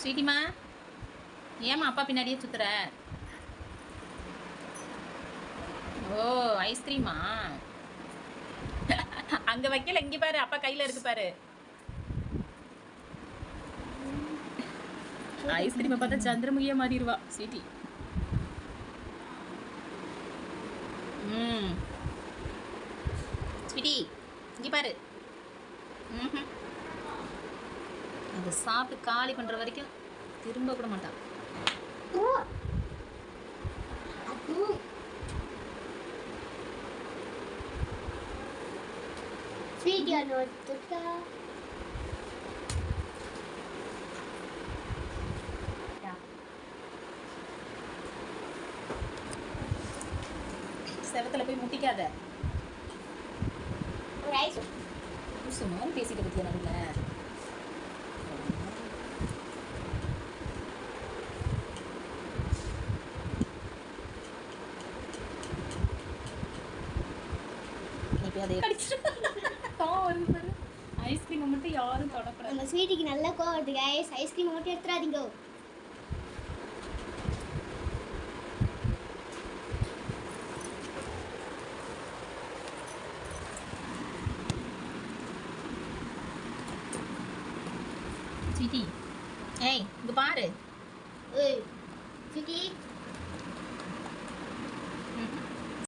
ஸ்வீட்டிமா ஏம்மா அப்பா பின்னாடியே சுத்துற? ஓ ஐஸ்கிரீமா அங்க வைக்கல இங்கே பாரு அப்பா கையில இருக்கு பாரு. ஐஸ்கிரீமை பார்த்தா சந்திரமுகியா மாறிடுவா ஸ்வீட்டி. ம். ஸ்வீட்டி இங்க பாரு. ம்ஹும். அதை சாப்பிட்டு காலி பண்ற வரைக்கும் திரும்ப கூட மாட்டான். Video notika. செவத்துல போய் முட்டிக்காத. பேசிட்டு பத்தியா நடுவில்? அதை ஐஸ்கிரீமை மட்டும் யாரும் தொடக்கூடாது. நம்ம ஸ்வீட்டுக்கு நல்ல கோவம் வருது கைஸ் ஐஸ்கிரீம் மட்டும் எடுத்துறாதீங்க ஸ்வீட்டி ஏய் இங்க பாரு. ஏய் ஸ்வீட்டி